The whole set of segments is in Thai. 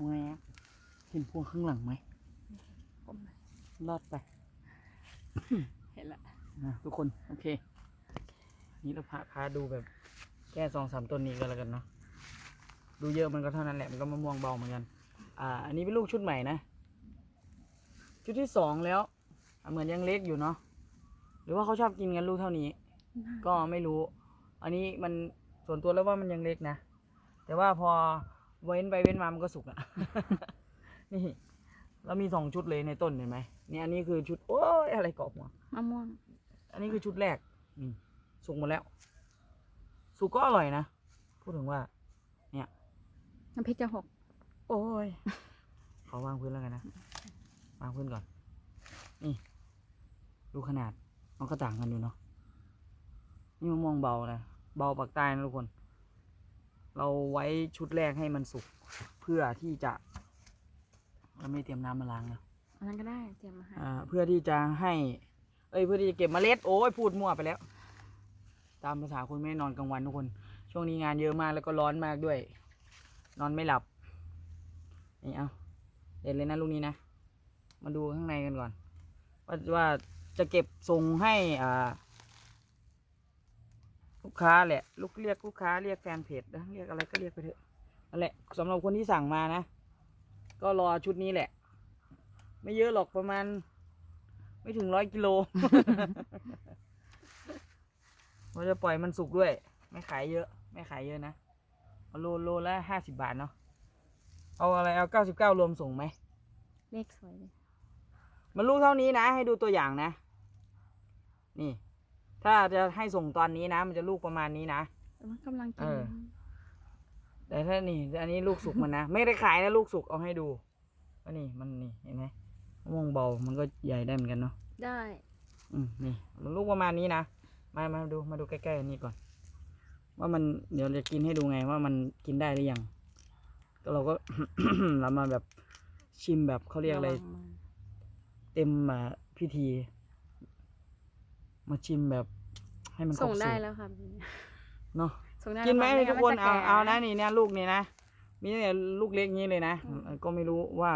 ทำไงอะเห็นพวงข้างหลังไหมก้มไปรอดไป เห็นละนะทุกคน โอเค นี่เราพาพาดูแบบ แค่สองสามต้นนี้ก็แล้วกันเนาะ ดูเยอะมันก็เท่านั้นแหละ มันก็มะม่วงเบาเหมือนกัน อ่า อันนี้เป็นลูกชุดใหม่นะ ชุดที่สองแล้วอะเหมือนยังเล็กอยู่เนาะ หรือว่าเขาชอบกินกันลูกเท่านี้ ก็ไม่รู้ อันนี้มันส่วนตัวแล้วว่ามันยังเล็กนะ แต่ว่าพอ เว้นไปเว้นมามันก็สุกอะนี่เรามีสองชุดเลยในต้นเห็นไหมเนี่ยอันนี้คือชุดโอ้ยอะไรเกาะหัวมะม่วง อันนี้คือชุดแรกนี่สุกหมดแล้ว สุกก็อร่อยนะ พูดถึงว่าน้ำพริกจะหก โอ้ย ขอวางพื้นแล้วกันนะ วางพื้นก่อน นี่ ดูขนาด มันก็ต่างกันอยู่เนาะ นี่มะม่วงเบานะ เบาปากใต้นะทุกคน เราไว้ชุดแรกให้มันสุกเพื่อที่จะเราไม่เตรียมน้ำมาล้างนะอันนั้นก็ได้เตรียมมาให้อ่าเพื่อที่จะให้ เอ้ยเพื่อที่จะเก็บเมล็ดโอ้ยพูดมั่วไปแล้ว ตามภาษาคนไม่ได้นอนกลางวันทุกคน ช่วงนี้งานเยอะมากแล้วก็ร้อนมากด้วย นอนไม่หลับนี่เอาเด็ดเลยนะลูกนี้นะมาดูข้างในกันก่อน ว่าว่าจะเก็บส่งให้อ่า ลูกค้าแหละ ลูกเรียกลูกค้าเรียกแฟนเพจนะเรียกอะไรก็เรียกไปเถอะนั่นแหละสำหรับคนที่สั่งมานะ ก็รอชุดนี้แหละ ไม่เยอะหรอกประมาณ ไม่ถึงร้อยกิโลเราจะปล่อยมันสุกด้วย ไม่ขายเยอะ ไม่ขายเยอะนะเอาโลโลละห้าสิบาทเนาะเอาอะไรเอาเก้าสิบเก้ารวมส่งไหมเลขสวยเลยมันลูกเท่านี้นะ ให้ดูตัวอย่างนะ นี่ ถ้าจะให้ส่งตอนนี้นะ มันจะลูกประมาณนี้นะ แต่มันกำลังกิเอนอแต่ถ้านี่ อันนี้ลูกสุกมันนะ ไม่ได้ขายนะลูกสุกเอาให้ดูก็นี่มันนี่เห็นไหมมะม่วงเบามันก็ใหญ่ได้เหมือนกันเนาะได้อืมนี่มันลูกประมาณนี้นะมามาดูมาดูใกล้ๆอันนี้ก่อน ว่ามันเดี๋ยวจะกินให้ดูไงว่ามันกินได้หรือยังก็เราก็ เรามาแบบชิมแบบเขาเรียกอะไรวังมือเต็มอ่าพิธี มาชิมแบบให้มันครบส่งได้สูตรแล้วครับเนาะส่งได้กินไหมแล้วทุกคนไม่เอางั้เอามัจนะแก่นี่เนี่ยลูกนี่นะมีตั้งแต่ลูกเล็กงี้เลยนะอืมก็ไม่รู้ว่า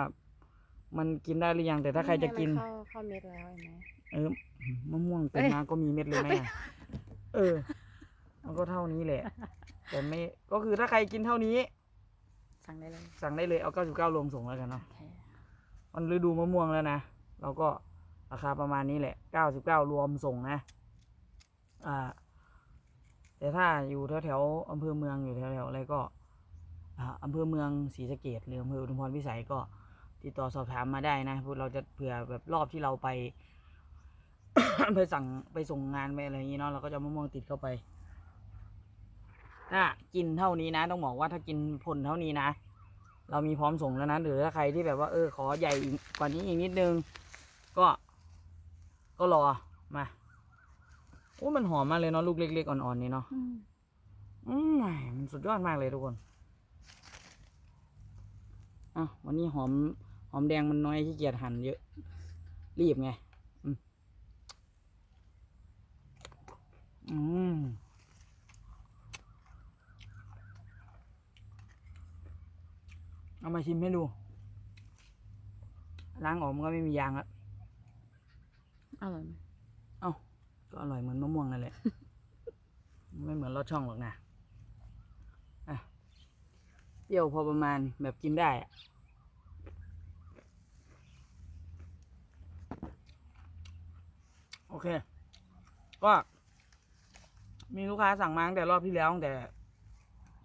มันกินได้หรือยังแต่ถ้าใครจะกินมัเข้าเข้าเม็ดแล้วเห็นไหม เออมะม่วงเป็นเอ้ย มาก็มีเม็ดเลยไหมอะเออ มันก็เท่านี้แหละ แต่ไม่ก็คือถ้าใครกินเท่านี้ สั่งได้เลยสั่งได้เลยเอา 99รวมส่งแล้วกันเนาะ โอเคมันฤดูมะม่วงแล้วนะ เราก็ ราคาประมาณนี้แหละ 99 รวมส่งนะ อ่า แต่ถ้าอยู่แถวแถวอำเภอเมืองอยู่แถวแถวอะไรก็อ่าอำเภอเมืองศรีสะเกดหรืออำเภออุทุมพรพิสัยก็ติดต่อสอบถามมาได้นะเราจะเผื่อแบบรอบที่เราไปไปสั่งไปส่งงานไปอะไรอย่างนี้เนาะเราก็จะมะม่วงติดเข้าไปถ้ากินเท่านี้นะ ต้องบอกว่าถ้ากินผลเท่านี้นะ เรามีพร้อมส่งแล้วนะหรือถ้าใครที่แบบว่าเออขอใหญ่กว่านี้อีกนิดนึง ก็ ก็รอมาโอ้มันหอมมากเลยเนาะลูกเล็กๆอ่อนๆนี่เนาะอืมอืมมันสุดยอดมากเลยทุกคนอะวันนี้หอมหอมแดงมันน้อยขี้เกียจหั่นเยอะ รีบไง อืมอืมเอามาชิมให้ดู ล้างออกมันก็ไม่มียางแล้ว อร่อยไหมเอ้าก็อร่อยเหมือนมะม่วงนั่นแหละ ไม่เหมือนรสช่องหรอกนะอะเปรี้ยวพอประมาณแบบกินได้อะโอเค ก็ มีลูกค้าสั่งมาตั้งแต่รอบที่แล้วตั้งแต่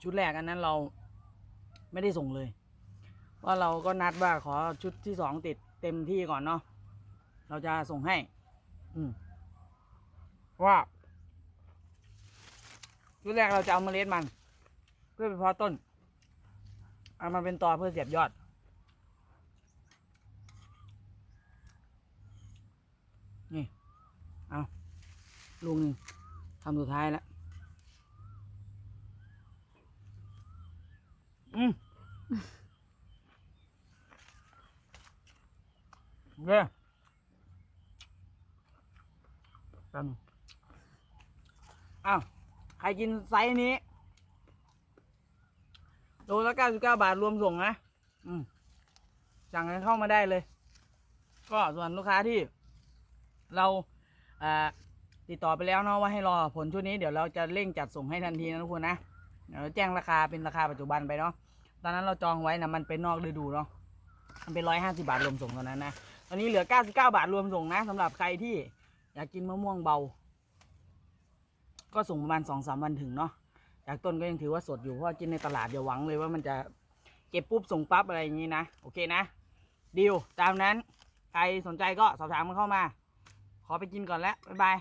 ชุดแรกอันนั้นเราไม่ได้ส่งเลยเพราะเราก็นัดว่าขอชุดที่สองติดเต็มที่ก่อนเนาะเราจะส่งให้ ว่าชุดแรกเราจะเอาเมล็ดมัน เพื่อไปเพาะต้นเอามาเป็นตอเพื่อเสียบยอด นี่ เอาลูกหนึ่งทำสุดท้ายแล้วอืมโอเค กันอ้าวใครกินไซส์นี้โลละเก้าสิบเก้าบาทรวมส่งนะ อืมสั่งกันเข้ามาได้เลย ก็ส่วนลูกค้าที่ เราอ่าติดต่อไปแล้วเนาะว่าให้รอผลชุดนี้เดี๋ยวเราจะเร่งจัดส่งให้ทันทีนะทุกคนนะเดี๋ยวแจ้งราคาเป็นราคาปัจจุบันไปเนาะตอนนั้นเราจองไว้นะมันเป็นนอกฤดูเนาะมันเป็นร้อยห้าสิบาทรวมส่งตอนนั้นนะตอนนี้เหลือเก้าสิบเก้าบาทรวมส่งนะสำหรับใครที่ อยากกินมะม่วงเบา ก็ส่งประมาณสองสามวันถึงเนาะจากต้นก็ยังถือว่าสดอยู่เพราะกินในตลาดอย่าหวังเลยว่ามันจะเก็บปุ๊บส่งปั๊บอะไรอย่างนี้นะโอเคนะดีลตามนั้น ใครสนใจก็สอบถามมันเข้ามา ขอไปกินก่อนแล้วบ๊ายบาย